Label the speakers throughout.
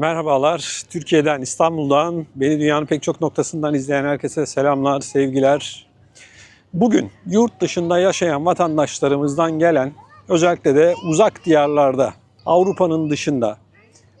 Speaker 1: Merhabalar. Türkiye'den, İstanbul'dan, beni dünyanın pek çok noktasından izleyen herkese selamlar, sevgiler. Bugün yurt dışında yaşayan vatandaşlarımızdan gelen, özellikle de uzak diyarlarda, Avrupa'nın dışında,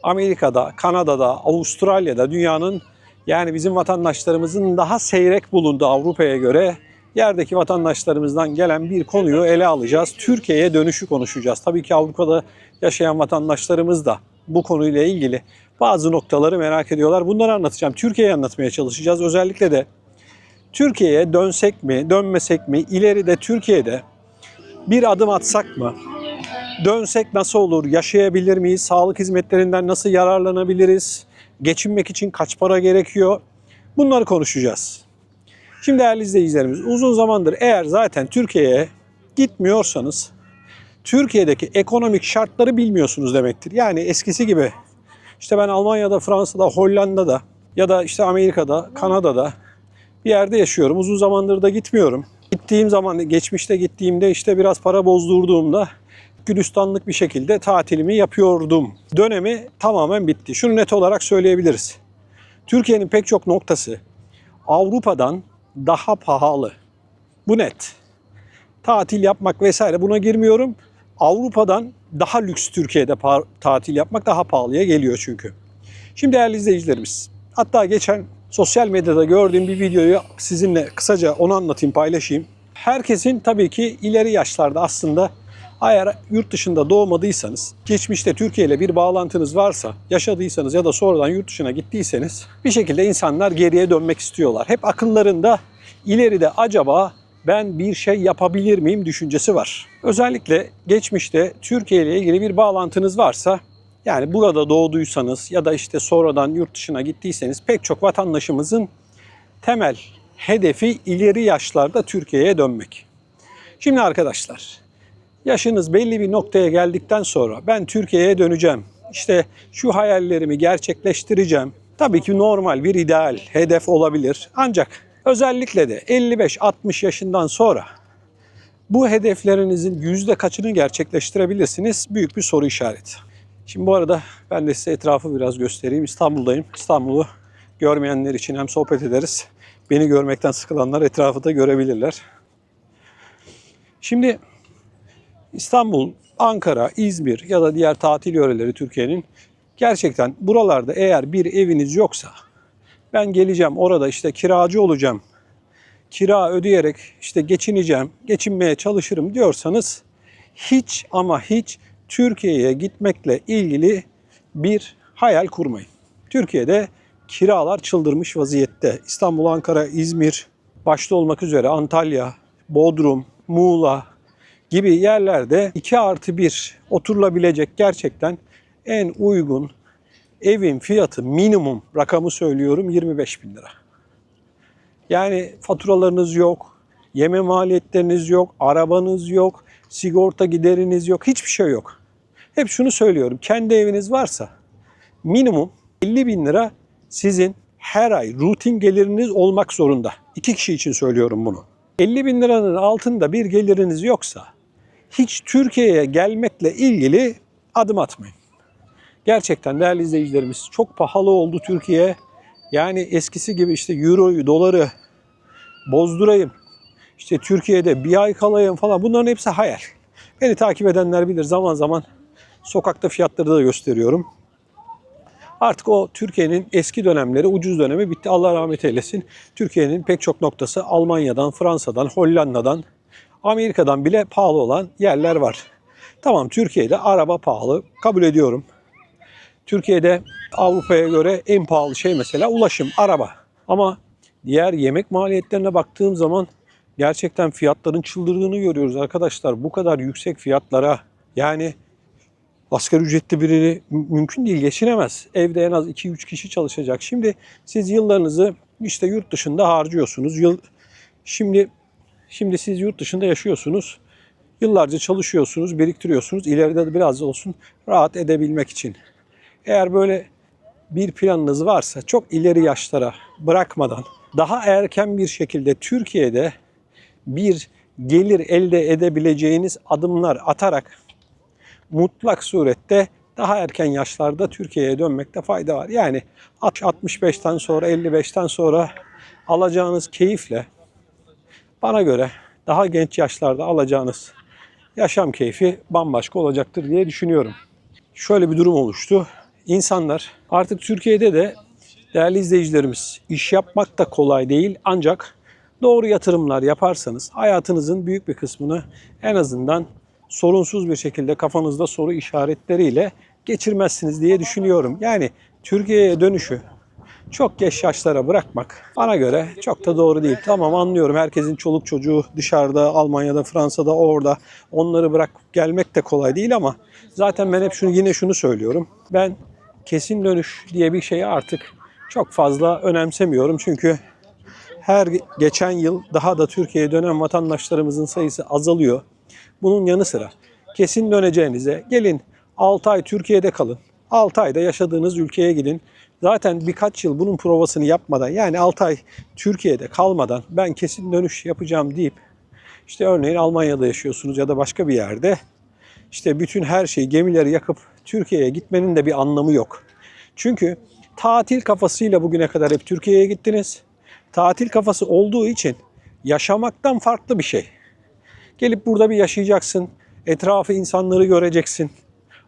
Speaker 1: Amerika'da, Kanada'da, Avustralya'da dünyanın yani bizim vatandaşlarımızın daha seyrek bulunduğu Avrupa'ya göre yerdeki vatandaşlarımızdan gelen bir konuyu ele alacağız. Türkiye'ye dönüşü konuşacağız. Tabii ki Avrupa'da yaşayan vatandaşlarımız da bu konuyla ilgili bazı noktaları merak ediyorlar. Bunları anlatacağım. Türkiye'yi anlatmaya çalışacağız. Özellikle de Türkiye'ye dönsek mi, dönmesek mi, ileride Türkiye'de bir adım atsak mı? Dönsek nasıl olur? Yaşayabilir miyiz? Sağlık hizmetlerinden nasıl yararlanabiliriz? Geçinmek için kaç para gerekiyor? Bunları konuşacağız. Şimdi değerli izleyicilerimiz uzun zamandır eğer zaten Türkiye'ye gitmiyorsanız Türkiye'deki ekonomik şartları bilmiyorsunuz demektir. Yani eskisi gibi işte ben Almanya'da, Fransa'da, Hollanda'da ya da işte Amerika'da, Kanada'da bir yerde yaşıyorum. Uzun zamandır da gitmiyorum. Gittiğim zaman, geçmişte gittiğimde işte biraz para bozdurduğumda gülistanlık bir şekilde tatilimi yapıyordum. Dönemi tamamen bitti. Şunu net olarak söyleyebiliriz. Türkiye'nin pek çok noktası Avrupa'dan daha pahalı. Bu net. Tatil yapmak vesaire buna girmiyorum. Avrupa'dan daha lüks Türkiye'de tatil yapmak daha pahalıya geliyor çünkü. Şimdi değerli izleyicilerimiz, hatta geçen sosyal medyada gördüğüm bir videoyu sizinle kısaca onu anlatayım, paylaşayım. Herkesin tabii ki ileri yaşlarda aslında eğer yurt dışında doğmadıysanız, geçmişte Türkiye ile bir bağlantınız varsa, yaşadıysanız ya da sonradan yurt dışına gittiyseniz bir şekilde insanlar geriye dönmek istiyorlar. Hep akıllarında ileride acaba ben bir şey yapabilir miyim düşüncesi var. Özellikle geçmişte Türkiye ile ilgili bir bağlantınız varsa yani burada doğduysanız ya da işte sonradan yurt dışına gittiyseniz pek çok vatandaşımızın temel hedefi ileri yaşlarda Türkiye'ye dönmek. Şimdi arkadaşlar yaşınız belli bir noktaya geldikten sonra ben Türkiye'ye döneceğim. İşte şu hayallerimi gerçekleştireceğim. Tabii ki normal bir ideal, hedef olabilir. Ancak özellikle de 55-60 yaşından sonra bu hedeflerinizin yüzde kaçını gerçekleştirebilirsiniz? Büyük bir soru işareti. Şimdi bu arada ben de size etrafı biraz göstereyim. İstanbul'dayım. İstanbul'u görmeyenler için hem sohbet ederiz. Beni görmekten sıkılanlar etrafı da görebilirler. Şimdi İstanbul, Ankara, İzmir ya da diğer tatil yöreleri Türkiye'nin gerçekten buralarda eğer bir eviniz yoksa ben geleceğim orada işte kiracı olacağım. Kira ödeyerek işte geçineceğim, geçinmeye çalışırım diyorsanız hiç ama hiç Türkiye'ye gitmekle ilgili bir hayal kurmayın. Türkiye'de kiralar çıldırmış vaziyette. İstanbul, Ankara, İzmir başta olmak üzere Antalya, Bodrum, Muğla gibi yerlerde 2 artı 1 oturulabilecek gerçekten en uygun evin fiyatı minimum rakamı söylüyorum 25 bin lira. Yani faturalarınız yok, yeme maliyetleriniz yok, arabanız yok, sigorta gideriniz yok, hiçbir şey yok. Hep şunu söylüyorum, kendi eviniz varsa minimum 50 bin lira sizin her ay rutin geliriniz olmak zorunda. İki kişi için söylüyorum bunu. 50 bin liranın altında bir geliriniz yoksa hiç Türkiye'ye gelmekle ilgili adım atmayın. Gerçekten değerli izleyicilerimiz çok pahalı oldu Türkiye. Yani eskisi gibi işte euroyu, doları bozdurayım. İşte Türkiye'de bir ay kalayım falan bunların hepsi hayal. Beni takip edenler bilir zaman zaman sokakta fiyatları da gösteriyorum. Artık o Türkiye'nin eski dönemleri, ucuz dönemi bitti. Allah rahmet eylesin. Türkiye'nin pek çok noktası Almanya'dan, Fransa'dan, Hollanda'dan, Amerika'dan bile pahalı olan yerler var. Tamam Türkiye'de araba pahalı. Kabul ediyorum. Türkiye'de Avrupa'ya göre en pahalı şey mesela ulaşım, araba. Ama diğer yemek maliyetlerine baktığım zaman gerçekten fiyatların çıldırdığını görüyoruz arkadaşlar. Bu kadar yüksek fiyatlara yani asgari ücretli birini mü- mümkün değil geçinemez. Evde en az 2-3 kişi çalışacak. Şimdi siz yıllarınızı işte yurt dışında harcıyorsunuz. Yıl şimdi şimdi siz yurt dışında yaşıyorsunuz. Yıllarca çalışıyorsunuz, biriktiriyorsunuz. İleride de biraz olsun rahat edebilmek için. Eğer böyle bir planınız varsa çok ileri yaşlara bırakmadan daha erken bir şekilde Türkiye'de bir gelir elde edebileceğiniz adımlar atarak mutlak surette daha erken yaşlarda Türkiye'ye dönmekte fayda var. Yani 65'ten sonra 55'ten sonra alacağınız keyifle bana göre daha genç yaşlarda alacağınız yaşam keyfi bambaşka olacaktır diye düşünüyorum. Şöyle bir durum oluştu. İnsanlar artık Türkiye'de de değerli izleyicilerimiz iş yapmak da kolay değil ancak doğru yatırımlar yaparsanız hayatınızın büyük bir kısmını en azından sorunsuz bir şekilde kafanızda soru işaretleriyle geçirmezsiniz diye düşünüyorum. Yani Türkiye'ye dönüşü çok geç yaşlara bırakmak bana göre çok da doğru değil. Tamam anlıyorum herkesin çoluk çocuğu dışarıda, Almanya'da, Fransa'da, orada onları bırakıp gelmek de kolay değil ama zaten ben hep şunu yine şunu söylüyorum. Ben kesin dönüş diye bir şeyi artık çok fazla önemsemiyorum. Çünkü her geçen yıl daha da Türkiye'ye dönen vatandaşlarımızın sayısı azalıyor. Bunun yanı sıra kesin döneceğinize gelin 6 ay Türkiye'de kalın. 6 ayda yaşadığınız ülkeye gidin. Zaten birkaç yıl bunun provasını yapmadan yani 6 ay Türkiye'de kalmadan ben kesin dönüş yapacağım deyip işte örneğin Almanya'da yaşıyorsunuz ya da başka bir yerde işte bütün her şeyi gemileri yakıp Türkiye'ye gitmenin de bir anlamı yok. Çünkü tatil kafasıyla bugüne kadar hep Türkiye'ye gittiniz. Tatil kafası olduğu için yaşamaktan farklı bir şey. Gelip burada bir yaşayacaksın. Etrafı insanları göreceksin.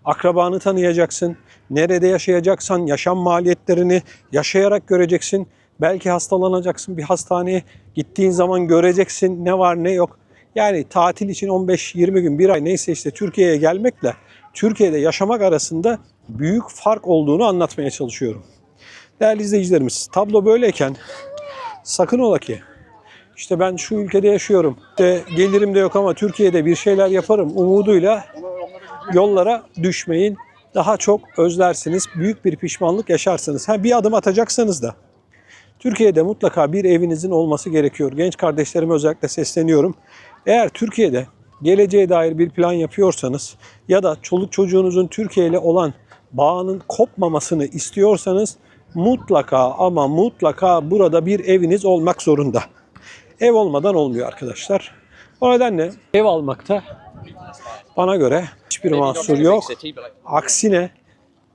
Speaker 1: Akrabanı tanıyacaksın. Nerede yaşayacaksan yaşam maliyetlerini yaşayarak göreceksin. Belki hastalanacaksın. Bir hastaneye gittiğin zaman göreceksin ne var ne yok. Yani tatil için 15-20 gün, bir ay neyse işte Türkiye'ye gelmekle Türkiye'de yaşamak arasında büyük fark olduğunu anlatmaya çalışıyorum. Değerli izleyicilerimiz, tablo böyleyken sakın ola ki işte ben şu ülkede yaşıyorum. İşte gelirim de yok ama Türkiye'de bir şeyler yaparım umuduyla yollara düşmeyin. Daha çok özlersiniz. Büyük bir pişmanlık yaşarsınız. Ha, bir adım atacaksanız da Türkiye'de mutlaka bir evinizin olması gerekiyor. Genç kardeşlerime özellikle sesleniyorum. Eğer Türkiye'de geleceğe dair bir plan yapıyorsanız ya da çoluk çocuğunuzun Türkiye ile olan bağının kopmamasını istiyorsanız mutlaka ama mutlaka burada bir eviniz olmak zorunda. Ev olmadan olmuyor arkadaşlar. O nedenle ev almakta bana göre hiçbir mahsur yok. Aksine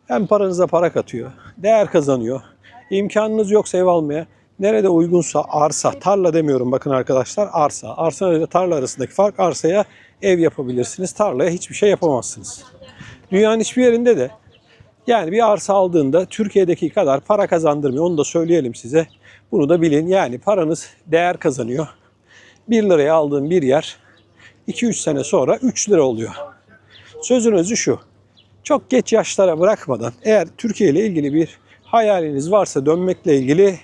Speaker 1: hem paranıza para katıyor, değer kazanıyor. İmkanınız yoksa ev almaya nerede uygunsa arsa, tarla demiyorum bakın arkadaşlar arsa. Arsa ile tarla arasındaki fark arsaya ev yapabilirsiniz. Tarlaya hiçbir şey yapamazsınız. Dünyanın hiçbir yerinde de yani bir arsa aldığında Türkiye'deki kadar para kazandırmıyor. Onu da söyleyelim size. Bunu da bilin. Yani paranız değer kazanıyor. 1 liraya aldığın bir yer 2-3 sene sonra 3 lira oluyor. Sözün özü şu. Çok geç yaşlara bırakmadan eğer Türkiye ile ilgili bir hayaliniz varsa dönmekle ilgili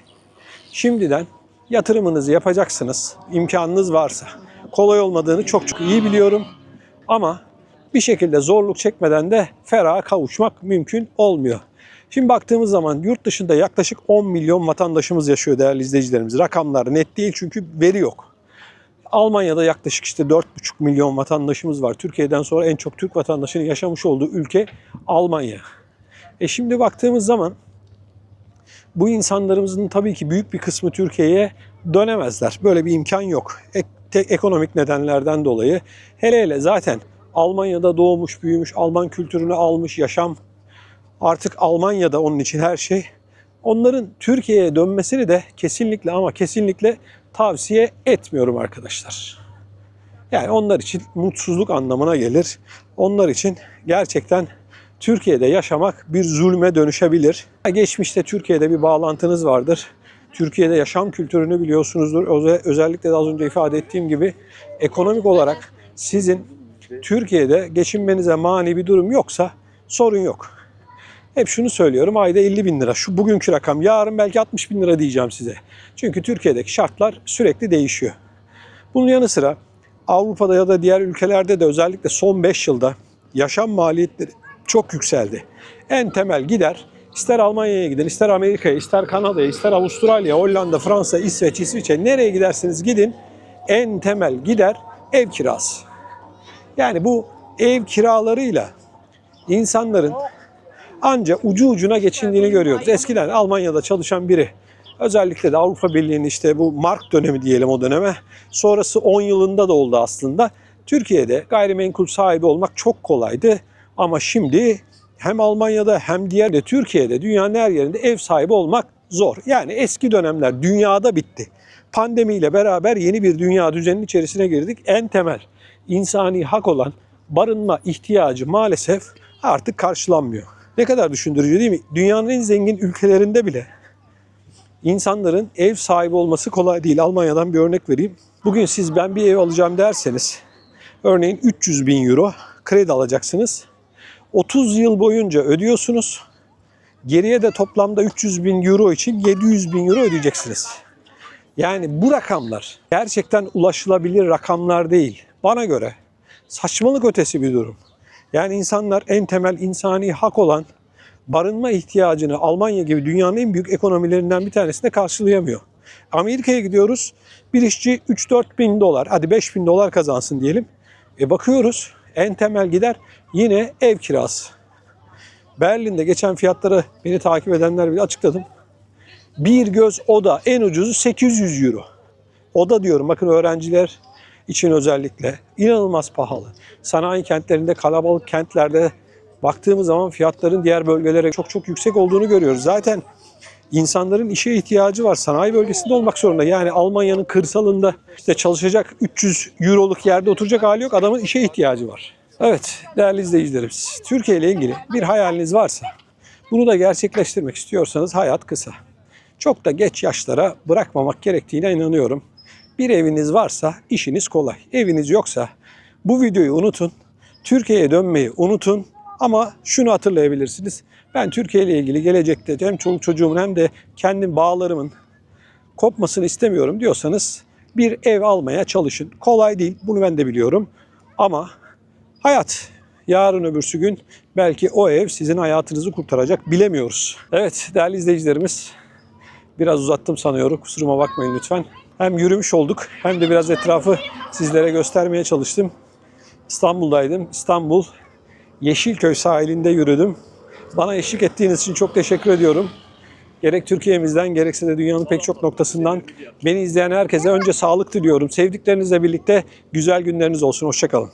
Speaker 1: şimdiden yatırımınızı yapacaksınız. İmkanınız varsa. Kolay olmadığını çok çok iyi biliyorum. Ama bir şekilde zorluk çekmeden de feraha kavuşmak mümkün olmuyor. Şimdi baktığımız zaman yurt dışında yaklaşık 10 milyon vatandaşımız yaşıyor değerli izleyicilerimiz. Rakamlar net değil çünkü veri yok. Almanya'da yaklaşık işte 4,5 milyon vatandaşımız var. Türkiye'den sonra en çok Türk vatandaşının yaşamış olduğu ülke Almanya. E şimdi baktığımız zaman bu insanlarımızın tabii ki büyük bir kısmı Türkiye'ye dönemezler. Böyle bir imkan yok. Ek, ekonomik nedenlerden dolayı. Hele hele zaten Almanya'da doğmuş, büyümüş, Alman kültürünü almış, yaşam artık Almanya'da onun için her şey. Onların Türkiye'ye dönmesini de kesinlikle ama kesinlikle tavsiye etmiyorum arkadaşlar. Yani onlar için mutsuzluk anlamına gelir. Onlar için gerçekten Türkiye'de yaşamak bir zulme dönüşebilir. Geçmişte Türkiye'de bir bağlantınız vardır. Türkiye'de yaşam kültürünü biliyorsunuzdur. Öze- Özellikle de az önce ifade ettiğim gibi ekonomik olarak sizin Türkiye'de geçinmenize mani bir durum yoksa sorun yok. Hep şunu söylüyorum ayda 50 bin lira. Şu bugünkü rakam yarın belki 60 bin lira diyeceğim size. Çünkü Türkiye'deki şartlar sürekli değişiyor. Bunun yanı sıra Avrupa'da ya da diğer ülkelerde de özellikle son 5 yılda yaşam maliyetleri çok yükseldi. En temel gider ister Almanya'ya gidin, ister Amerika'ya, ister Kanada'ya, ister Avustralya, Hollanda, Fransa, İsveç, İsviçre nereye giderseniz gidin en temel gider ev kirası. Yani bu ev kiralarıyla insanların anca ucu ucuna geçindiğini görüyoruz. Eskiden Almanya'da çalışan biri özellikle de Avrupa Birliği'nin işte bu Mark dönemi diyelim o döneme. Sonrası 10 yılında da oldu aslında. Türkiye'de gayrimenkul sahibi olmak çok kolaydı ama şimdi hem Almanya'da hem diğer de Türkiye'de dünyanın her yerinde ev sahibi olmak zor. Yani eski dönemler dünyada bitti. Pandemiyle beraber yeni bir dünya düzeninin içerisine girdik. En temel insani hak olan barınma ihtiyacı maalesef artık karşılanmıyor. Ne kadar düşündürücü değil mi? Dünyanın en zengin ülkelerinde bile insanların ev sahibi olması kolay değil. Almanya'dan bir örnek vereyim. Bugün siz ben bir ev alacağım derseniz örneğin 300 bin euro kredi alacaksınız. 30 yıl boyunca ödüyorsunuz. Geriye de toplamda 300 bin euro için 700 bin euro ödeyeceksiniz. Yani bu rakamlar gerçekten ulaşılabilir rakamlar değil. Bana göre saçmalık ötesi bir durum. Yani insanlar en temel insani hak olan barınma ihtiyacını Almanya gibi dünyanın en büyük ekonomilerinden bir tanesinde karşılayamıyor. Amerika'ya gidiyoruz. Bir işçi 3-4 bin dolar, hadi 5 bin dolar kazansın diyelim. E bakıyoruz en temel gider yine ev kirası. Berlin'de geçen fiyatları beni takip edenler bile açıkladım. Bir göz oda en ucuzu 800 euro. Oda diyorum bakın öğrenciler için özellikle inanılmaz pahalı. Sanayi kentlerinde, kalabalık kentlerde baktığımız zaman fiyatların diğer bölgelere çok çok yüksek olduğunu görüyoruz. Zaten insanların işe ihtiyacı var. Sanayi bölgesinde olmak zorunda. Yani Almanya'nın kırsalında işte çalışacak 300 euroluk yerde oturacak hali yok. Adamın işe ihtiyacı var. Evet değerli izleyicilerimiz. Türkiye ile ilgili bir hayaliniz varsa bunu da gerçekleştirmek istiyorsanız hayat kısa. Çok da geç yaşlara bırakmamak gerektiğine inanıyorum. Bir eviniz varsa işiniz kolay. Eviniz yoksa bu videoyu unutun. Türkiye'ye dönmeyi unutun. Ama şunu hatırlayabilirsiniz. Ben Türkiye ile ilgili gelecekte hem çoluk çocuğumun hem de kendi bağlarımın kopmasını istemiyorum diyorsanız bir ev almaya çalışın. Kolay değil. Bunu ben de biliyorum. Ama hayat yarın öbürsü gün belki o ev sizin hayatınızı kurtaracak bilemiyoruz. Evet değerli izleyicilerimiz biraz uzattım sanıyorum. Kusuruma bakmayın lütfen. Hem yürümüş olduk hem de biraz etrafı sizlere göstermeye çalıştım. İstanbul'daydım. İstanbul Yeşilköy sahilinde yürüdüm. Bana eşlik ettiğiniz için çok teşekkür ediyorum. Gerek Türkiye'mizden gerekse de dünyanın pek çok noktasından beni izleyen herkese önce sağlık diliyorum. Sevdiklerinizle birlikte güzel günleriniz olsun. Hoşçakalın.